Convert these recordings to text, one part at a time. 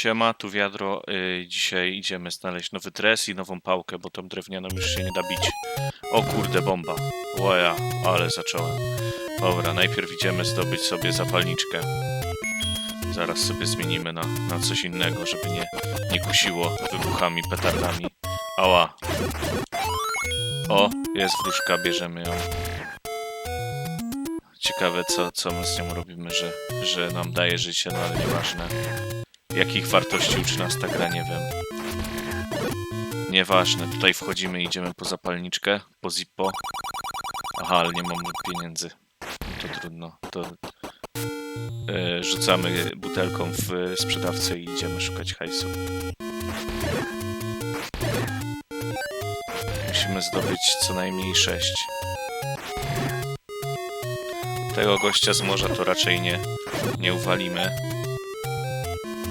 Siema, tu wiadro. Y, dzisiaj idziemy znaleźć nowy dres i nową pałkę, bo tą drewnianą już się nie da bić. O kurde, bomba. Łoja, ale zacząłem. Dobra, najpierw idziemy zdobyć sobie zapalniczkę. Zaraz sobie zmienimy na, na coś innego, żeby nie, nie kusiło wybuchami, petardami. Ała. O, jest wróżka, bierzemy ją. Ciekawe, co, co my z nią robimy, że, że nam daje życie, no ale nieważne. Jakich wartości uczy nas ta gra, nie wiem. Nieważne, tutaj wchodzimy, idziemy po zapalniczkę, po zippo. Aha, ale nie mamy pieniędzy. To trudno, to... E, rzucamy butelką w sprzedawcę i idziemy szukać hajsu. Musimy zdobyć co najmniej sześć. Tego gościa z morza to raczej nie, nie uwalimy.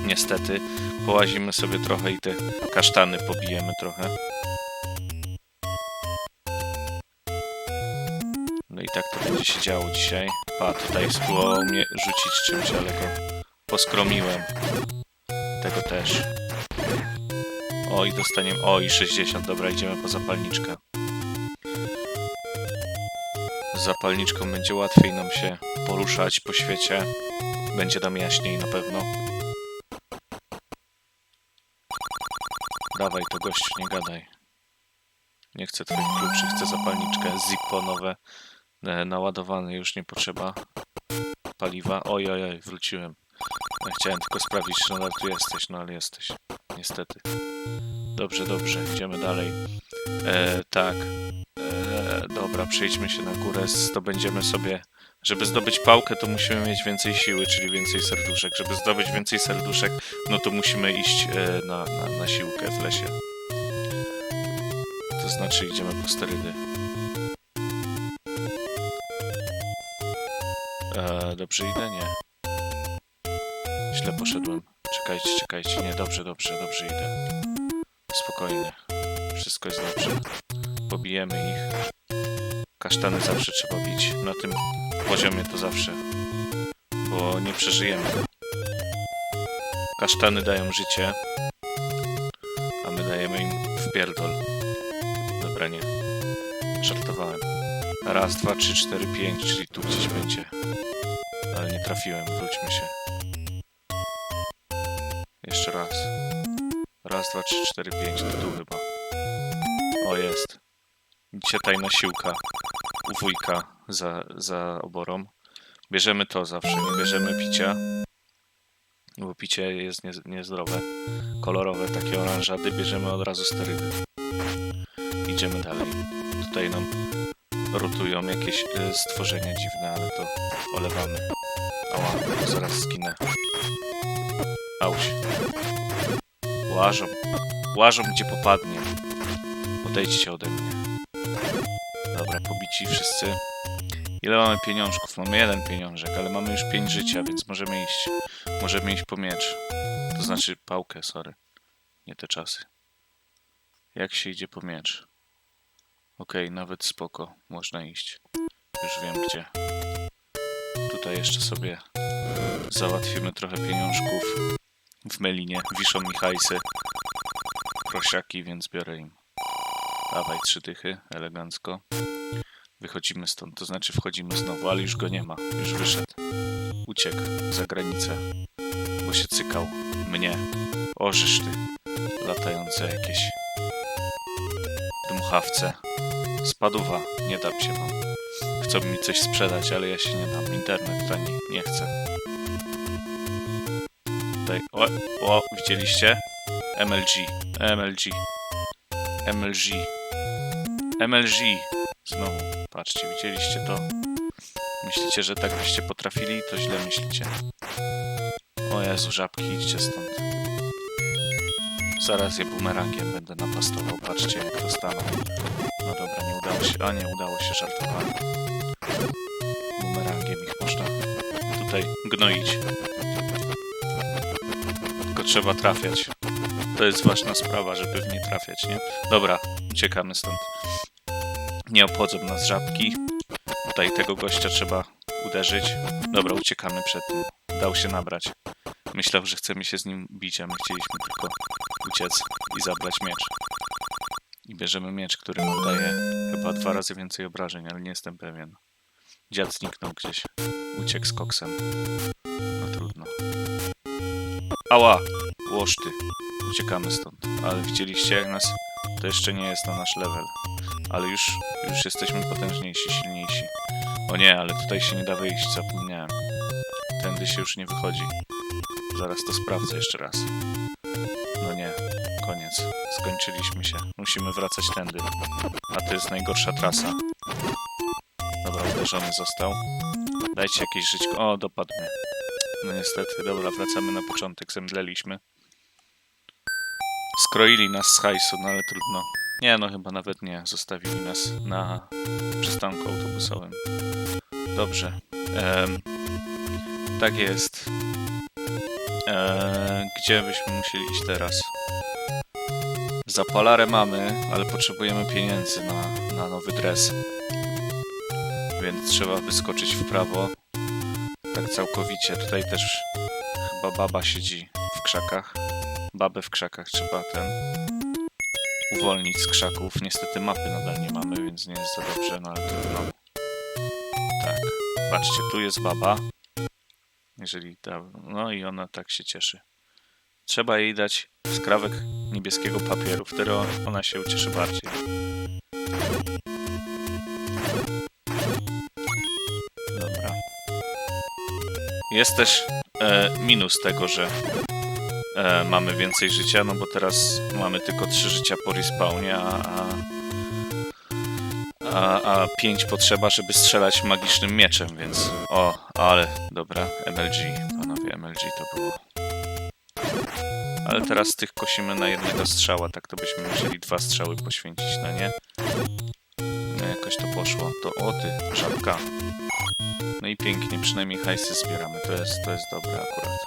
Niestety, połazimy sobie trochę i te kasztany pobijemy trochę. No i tak to będzie się działo dzisiaj. A, tutaj spróbował mnie rzucić czymś, ale go poskromiłem. Tego też. O, i dostaniemy... O, i 60. Dobra, idziemy po zapalniczkę. Z zapalniczką będzie łatwiej nam się poruszać po świecie. Będzie nam jaśniej na pewno. Dawaj to gościu, nie gadaj. Nie chcę twoich kluczy, chcę zapalniczkę. Zippo nowe, e, naładowane, już nie potrzeba paliwa. Oj, oj, oj, wróciłem. Chciałem tylko sprawdzić, czy nadal tu jesteś, no ale jesteś. Niestety. Dobrze, dobrze, idziemy dalej. E, tak. Dobra, przejdźmy się na górę, zdobędziemy sobie... Żeby zdobyć pałkę, to musimy mieć więcej siły, czyli więcej serduszek. Żeby zdobyć więcej serduszek, no to musimy iść e, na, na, na siłkę w lesie. To znaczy idziemy po sterydy. E, dobrze idę? Nie. Źle poszedłem. Czekajcie, czekajcie. Nie, dobrze, dobrze, dobrze idę. Spokojnie. Wszystko jest dobrze. Pobijemy ich. Kasztany zawsze trzeba bić. Na tym poziomie to zawsze. Bo nie przeżyjemy. Kasztany dają życie. A my dajemy im wpierdol. Dobra, nie. Żartowałem. Raz, dwa, trzy, cztery, pięć, czyli tu gdzieś będzie. Ale nie trafiłem, wróćmy się. Jeszcze raz. Raz, dwa, trzy, cztery, pięć, to tu chyba. O, jest. Dzisiaj tajna siłka u wujka za, za oborą. Bierzemy to zawsze, nie bierzemy picia. Bo picie jest nie, niezdrowe. Kolorowe, takie oranżady, bierzemy od razu sterydy. Idziemy dalej. Tutaj nam rotują jakieś y, stworzenia dziwne, ale to olewamy. Ała, zaraz skinę. Auć. Łażą. Łażą gdzie popadnie. Odejdźcie ode mnie. Pobici wszyscy. Ile mamy pieniążków? Mamy jeden pieniążek, ale mamy już pięć życia, więc możemy iść. Możemy iść po miecz. To znaczy pałkę, sorry. Nie te czasy. Jak się idzie po miecz? Okej, nawet spoko. Można iść. Już wiem gdzie. Tutaj jeszcze sobie załatwimy trochę pieniążków. W Melinie wiszą mi hajsy. Prosiaki, więc biorę im. Dawaj trzy dychy, elegancko. Wychodzimy stąd, to znaczy wchodzimy znowu, ale już go nie ma. Już wyszedł. Uciekł za granicę, bo się cykał. Mnie. Ożysz ty. Latające jakieś. Dmuchawce. Spaduwa. Nie dam się wam. Chcą mi coś sprzedać, ale ja się nie dam. Internet tani. Nie chcę. Tutaj. O, o widzieliście? MLG. MLG. MLG. MLG. Znowu. Patrzcie, widzieliście to? Myślicie, że tak byście potrafili? To źle myślicie. O Jezu, żabki, idźcie stąd. Zaraz je bumerangiem będę napastował. Patrzcie, jak dostaną. No dobra, nie udało się. A nie, udało się, żartowałem. Bumerangiem ich można tutaj gnoić. Tylko trzeba trafiać. To jest ważna sprawa, żeby w nie trafiać, nie? Dobra, uciekamy stąd. Nie obchodzą nas żabki. Tutaj tego gościa trzeba uderzyć. Dobra, uciekamy przed tym. Dał się nabrać. Myślał, że chcemy się z nim bić, a my chcieliśmy tylko uciec i zabrać miecz. I bierzemy miecz, który nam daje chyba dwa razy więcej obrażeń, ale nie jestem pewien. Dziad zniknął gdzieś. Uciekł z koksem. No trudno. Ała! Łoszty. Uciekamy stąd. Ale widzieliście jak nas... To jeszcze nie jest na nasz level. Ale już, już jesteśmy potężniejsi, silniejsi. O nie, ale tutaj się nie da wyjść, zapomniałem. Tędy się już nie wychodzi. Zaraz to sprawdzę jeszcze raz. No nie, koniec. Skończyliśmy się. Musimy wracać tędy. A to jest najgorsza trasa. Dobra, uderzony został. Dajcie jakieś żyćko. O, dopadł mnie. No niestety, dobra, wracamy na początek. Zemdleliśmy. Skroili nas z hajsu, no ale trudno. Nie, no chyba nawet nie. Zostawili nas na przystanku autobusowym. Dobrze. Em, tak jest. Eee, gdzie byśmy musieli iść teraz? Zapalarę mamy, ale potrzebujemy pieniędzy na, na nowy dres. Więc trzeba wyskoczyć w prawo. Tak całkowicie. Tutaj też chyba baba siedzi w krzakach. Babę w krzakach trzeba ten uwolnić z krzaków. Niestety mapy nadal nie mamy, więc nie jest za dobrze, no ale trudno. Tak. Patrzcie, tu jest baba. Jeżeli ta, no i ona tak się cieszy. Trzeba jej dać skrawek niebieskiego papieru, wtedy ona się ucieszy bardziej. Dobra. Jest też e, minus tego, że e, mamy więcej życia, no bo teraz mamy tylko 3 życia po respawnie, a, a, a, a 5 potrzeba, żeby strzelać magicznym mieczem, więc o, ale dobra, MLG, panowie, MLG to było. Ale teraz tych kosimy na jednego strzała, tak to byśmy musieli dwa strzały poświęcić na nie. No jakoś to poszło. To o ty, żabka. No i pięknie, przynajmniej hajsy zbieramy, to jest, to jest dobre akurat.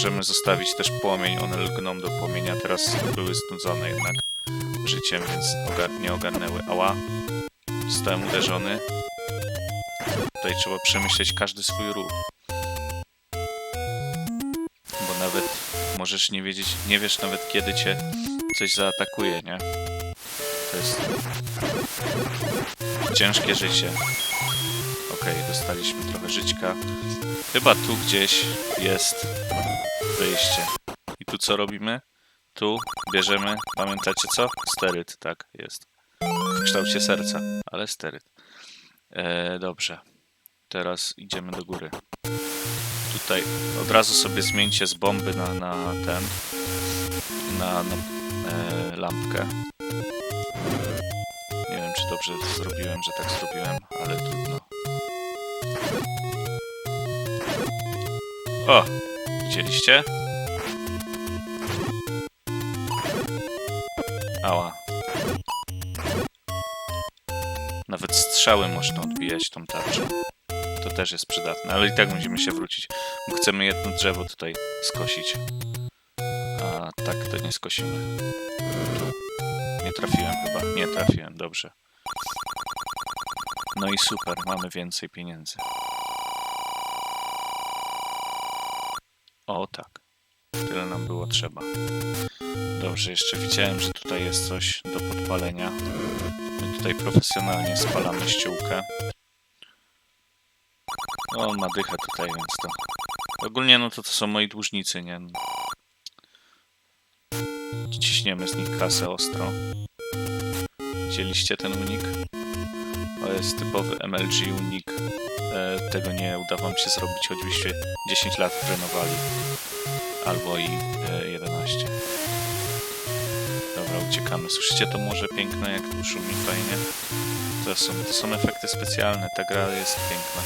Możemy zostawić też płomień, one lgną do płomienia, teraz były znudzone jednak życiem, więc nie ogarnęły. Ała, zostałem uderzony. Tutaj trzeba przemyśleć każdy swój ruch. Bo nawet możesz nie wiedzieć, nie wiesz nawet kiedy cię coś zaatakuje, nie? To jest ciężkie życie. Okej, dostaliśmy trochę żyćka. Chyba tu gdzieś jest wyjście. I tu co robimy? Tu bierzemy, pamiętacie co? Steryt, tak, jest. W kształcie serca, ale steryt. E, dobrze. Teraz idziemy do góry. Tutaj od razu sobie zmieńcie z bomby na, na ten, na, na e, lampkę. Nie wiem, czy dobrze zrobiłem, że tak zrobiłem, ale trudno. O! Widzieliście? Ała. Nawet strzały można odbijać tą tarczą. To też jest przydatne, ale i tak musimy się wrócić. Bo chcemy jedno drzewo tutaj skosić. A tak to nie skosimy. Nie trafiłem chyba. Nie trafiłem, dobrze. No i super, mamy więcej pieniędzy. O tak. Tyle nam było trzeba. Dobrze, jeszcze widziałem, że tutaj jest coś do podpalenia. My tutaj profesjonalnie spalamy ściółkę. No, on ma dychę tutaj, więc to... Ogólnie no to to są moi dłużnicy, nie? Ciśniemy z nich kasę ostro. Widzieliście ten unik? To jest typowy MLG unik. E, tego nie uda wam się zrobić, choćbyście 10 lat trenowali. Albo i e, 11. Dobra, uciekamy. Słyszycie to morze piękne, jak szumi fajnie? To są, to są efekty specjalne, ta gra jest piękna.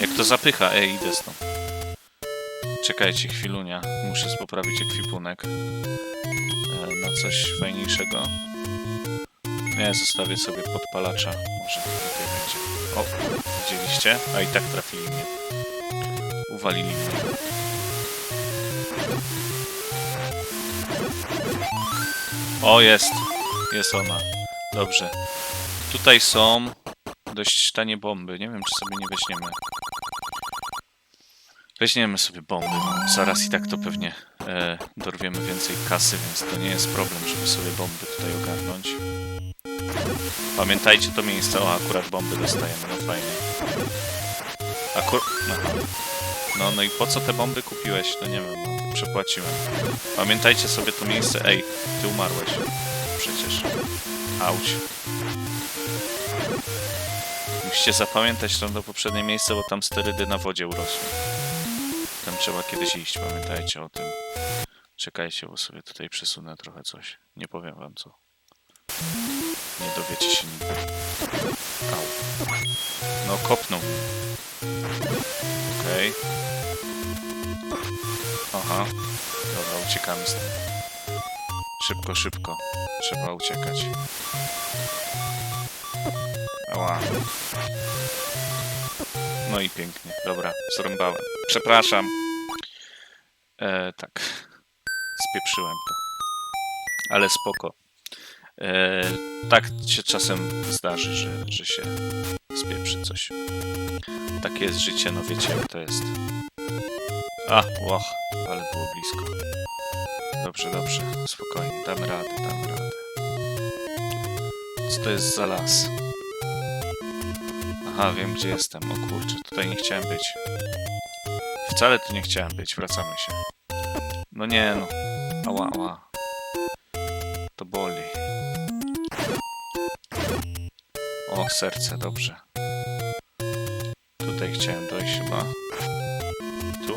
Jak to zapycha? Ej, idę stąd. Czekajcie chwilunia, muszę poprawić ekwipunek e, na coś fajniejszego. Nie, zostawię sobie podpalacza. Może lepiej będzie. O, widzieliście? A i tak trafili mnie. Uwalili mnie. O, jest. Jest ona. Dobrze. Tutaj są dość tanie bomby. Nie wiem, czy sobie nie weźmiemy. Weźmiemy sobie bomby. No, zaraz i tak to pewnie e, dorwiemy więcej kasy, więc to nie jest problem, żeby sobie bomby tutaj ogarnąć. Pamiętajcie to miejsce. O, akurat bomby dostajemy. No fajnie. Akur... Aha. No, no i po co te bomby kupiłeś? No nie wiem, no, przepłaciłem. Pamiętajcie sobie to miejsce. Ej, ty umarłeś. Przecież. Auć. Musicie zapamiętać to do poprzednie miejsce, bo tam sterydy na wodzie urosły. Tam trzeba kiedyś iść, pamiętajcie o tym. Czekajcie, bo sobie tutaj przesunę trochę coś. Nie powiem wam co. Nie dowiecie się nigdy. Au. No, kopnął. Okej. Aha. Dobra, uciekamy stąd. Szybko, szybko. Trzeba uciekać. Ała. No i pięknie. Dobra, zrąbałem. Przepraszam. E, tak. Spieprzyłem to. Ale spoko. E, tak się czasem zdarzy, że, że się spieprzy coś. Takie jest życie, no wiecie jak to jest. A, łoch, ale było blisko. Dobrze, dobrze, spokojnie, damy radę, damy radę. Co to jest za las? Aha, wiem gdzie jestem. O kurczę, tutaj nie chciałem być. Wcale tu nie chciałem być, wracamy się. No nie no. Ała, ała. To boli. O, serce, dobrze. Tutaj chciałem dojść chyba. Tu?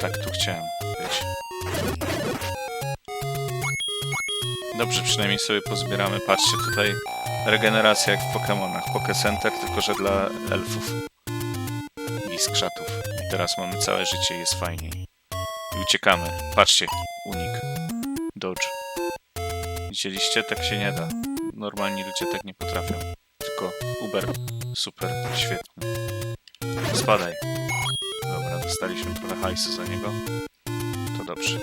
Tak, tu chciałem być. Dobrze, przynajmniej sobie pozbieramy. Patrzcie, tutaj regeneracja jak w Pokémonach. Poké Center, tylko że dla elfów i skrzatów. I teraz mamy całe życie jest fajniej. I uciekamy. Patrzcie, unik. Dodge. Widzieliście? Tak się nie da. Normalni ludzie tak nie potrafią. Tylko Uber. Super, świetny. Spadaj. Dobra, dostaliśmy trochę hajsu za niego. To dobrze.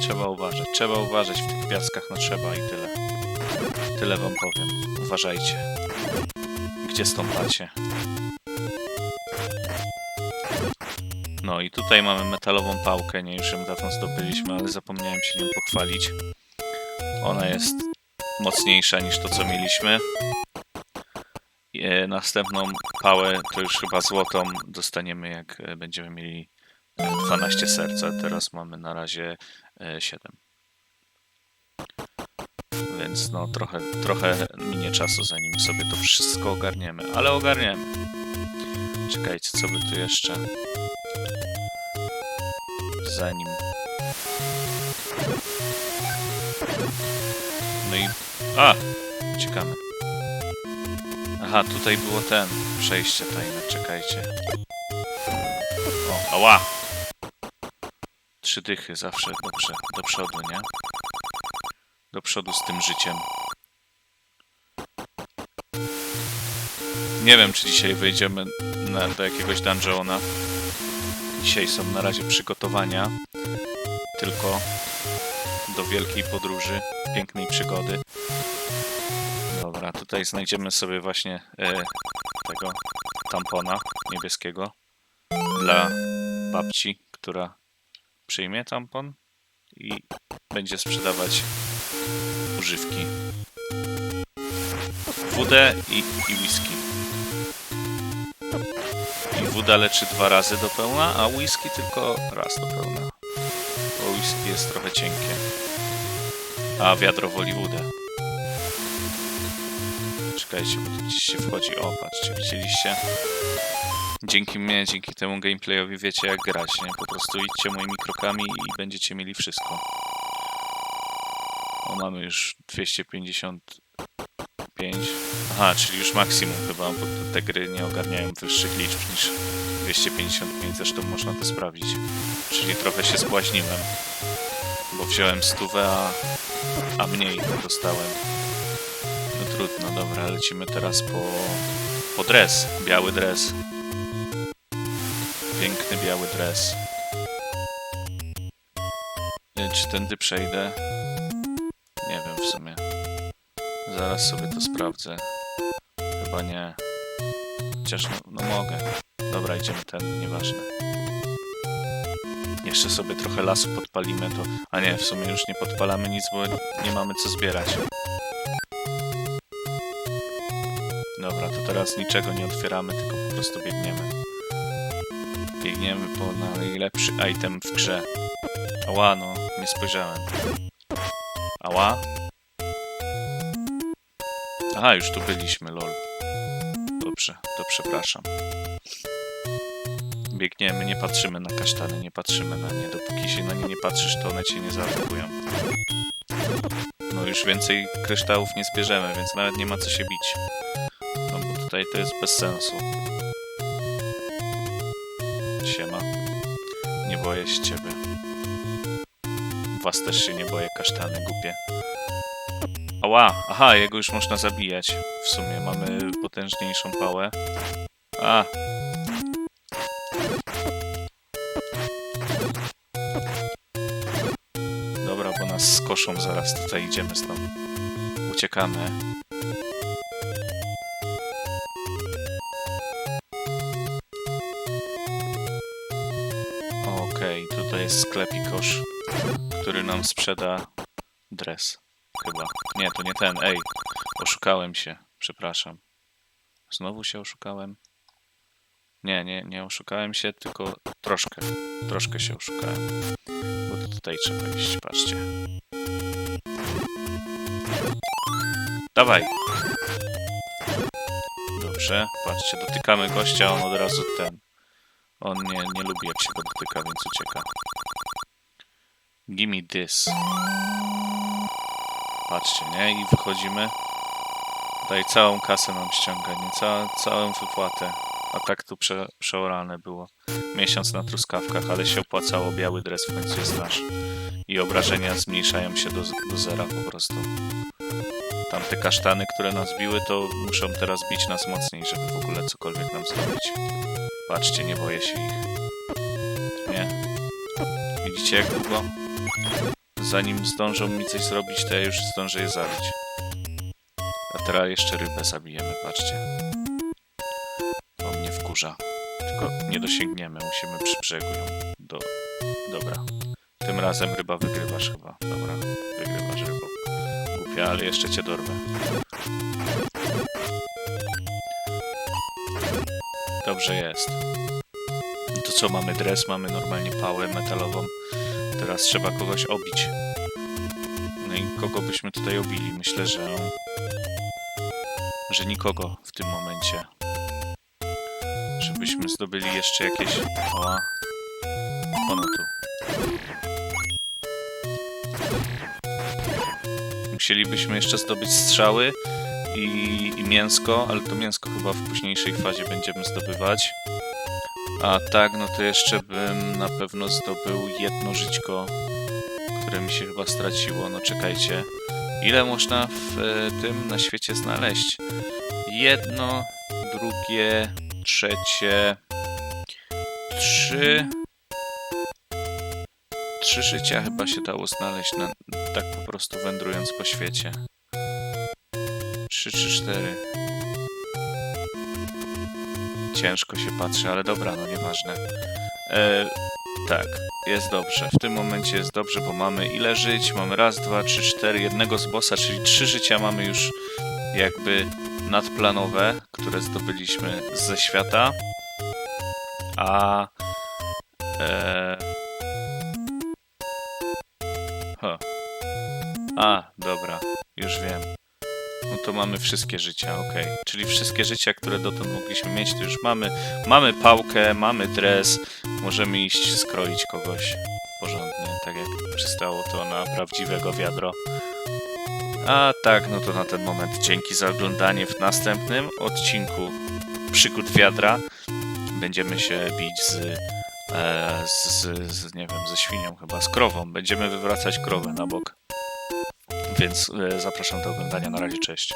Trzeba uważać. Trzeba uważać w tych piaskach, no trzeba i tyle. Tyle wam powiem. Uważajcie. Gdzie stąpacie? No i tutaj mamy metalową pałkę, nie już ją dawno zdobyliśmy, ale zapomniałem się nią pochwalić. Ona jest mocniejsza niż to, co mieliśmy. E, następną pałę, to już chyba złotą, dostaniemy jak e, będziemy mieli e, 12 serca. Teraz mamy na razie e, 7. Więc no trochę, trochę minie czasu, zanim sobie to wszystko ogarniemy. Ale ogarniemy. Czekajcie, co by tu jeszcze? Zanim... No i... A! Uciekamy. Aha, tutaj było ten. Przejście tajne, czekajcie. O, ała! Trzy dychy zawsze dobrze. Do przodu, nie? Do przodu z tym życiem. Nie wiem, czy dzisiaj wyjdziemy na, do jakiegoś dungeona. Dzisiaj są na razie przygotowania. Tylko do wielkiej podróży, pięknej przygody. Dobra, tutaj znajdziemy sobie właśnie e, tego tampona niebieskiego dla babci, która przyjmie tampon i będzie sprzedawać używki. Wódę i, i whisky. I woda leczy dwa razy do pełna, a whisky tylko raz do pełna. Bo whisky jest trochę cienkie. A wiadro woli wódę. Czekajcie, bo tu gdzieś się wchodzi. O, patrzcie, widzieliście? Dzięki mnie, dzięki temu gameplayowi wiecie jak grać, nie? Po prostu idźcie moimi krokami i będziecie mieli wszystko. O, mamy już 255. Aha, czyli już maksimum chyba, bo te- gry nie ogarniają wyższych liczb niż 255, zresztą można to sprawdzić. Czyli trochę się spłaźniłem, bo wziąłem stówę, a, a mniej dostałem. No trudno, dobra, lecimy teraz po, po dres, biały dres. Piękny biały dres. Czy tędy przejdę? Nie wiem w sumie. Zaraz sobie to sprawdzę. Chyba nie. Chociaż no, no mogę. Dobra, idziemy ten, nieważne. Jeszcze sobie trochę lasu podpalimy to. A nie, w sumie już nie podpalamy nic, bo nie mamy co zbierać. Dobra, to teraz niczego nie otwieramy, tylko po prostu biegniemy. Biegniemy po najlepszy item w grze. Ała, no, nie spojrzałem. Ała? Aha, już tu byliśmy, lol. Dobrze, to przepraszam. Biegniemy, nie patrzymy na kasztany, nie patrzymy na nie. Dopóki się na nie nie patrzysz, to one cię nie zaatakują. No już więcej kryształów nie zbierzemy, więc nawet nie ma co się bić. No bo tutaj to jest bez sensu. Boję się ciebie. Was też się nie boję, kasztany głupie. Ała! Aha, jego już można zabijać. W sumie mamy potężniejszą pałę. A! Dobra, bo nas skoszą zaraz. Tutaj idziemy stąd. Uciekamy. Sklepikosz, który nam sprzeda dres. Chyba. Nie, to nie ten. Ej, oszukałem się. Przepraszam. Znowu się oszukałem? Nie, nie, nie oszukałem się, tylko troszkę. Troszkę się oszukałem. Bo tutaj trzeba iść, patrzcie. Dawaj! Dobrze, patrzcie, dotykamy gościa, on od razu ten. On nie, nie lubi jak się go dotyka, więc ucieka. Gimme this. Patrzcie, nie? I wychodzimy. Tutaj całą kasę nam ściąga, nie? Ca całą wypłatę. A tak tu prze przeorane było. Miesiąc na truskawkach, ale się opłacało. Biały dres w końcu jest nasz. I obrażenia zmniejszają się do, do zera po prostu. Tamte kasztany, które nas biły, to muszą teraz bić nas mocniej, żeby w ogóle cokolwiek nam zrobić. Patrzcie, nie boję się ich. Nie? Widzicie jak długo? Zanim zdążą mi coś zrobić, to ja już zdążę je zabić. A teraz jeszcze rybę zabijemy, patrzcie. To mnie wkurza. Tylko nie dosięgniemy, musimy przy brzegu ją. Do... Dobra. Tym razem ryba wygrywasz chyba. Dobra, wygrywasz rybą. Głupia, ale jeszcze cię dorwę. Dobrze jest. To co, mamy dres, mamy normalnie pałę metalową. Teraz trzeba kogoś obić. No i kogo byśmy tutaj obili? Myślę, że... że nikogo w tym momencie. Żebyśmy zdobyli jeszcze jakieś... O, ono tu. Musielibyśmy jeszcze zdobyć strzały i, i mięsko, ale to mięsko chyba w późniejszej fazie będziemy zdobywać. A tak, no to jeszcze bym na pewno zdobył jedno żyćko, które mi się chyba straciło. No czekajcie. Ile można w e, tym na świecie znaleźć? Jedno, drugie, trzecie, trzy. Trzy życia chyba się dało znaleźć na, tak po prostu wędrując po świecie. Trzy czy cztery. Ciężko się patrzy, ale dobra, no nieważne. E, tak, jest dobrze. W tym momencie jest dobrze, bo mamy ile żyć? Mamy raz, dwa, trzy, cztery, jednego z bossa, czyli trzy życia mamy już jakby nadplanowe, które zdobyliśmy ze świata. A... E, ho. A, dobra, już wiem. No to mamy wszystkie życia, okej. Czyli wszystkie życia, które dotąd mogliśmy mieć, to już mamy. Mamy pałkę, mamy dres, możemy iść skroić kogoś porządnie, tak jak przystało to na prawdziwego wiadro. A tak, no to na ten moment dzięki za oglądanie w następnym odcinku Przygód Wiadra. Będziemy się bić z, e, z, z, nie wiem, ze świnią chyba, z krową. Będziemy wywracać krowę na bok. Więc e, zapraszam do oglądania. Na razie, cześć.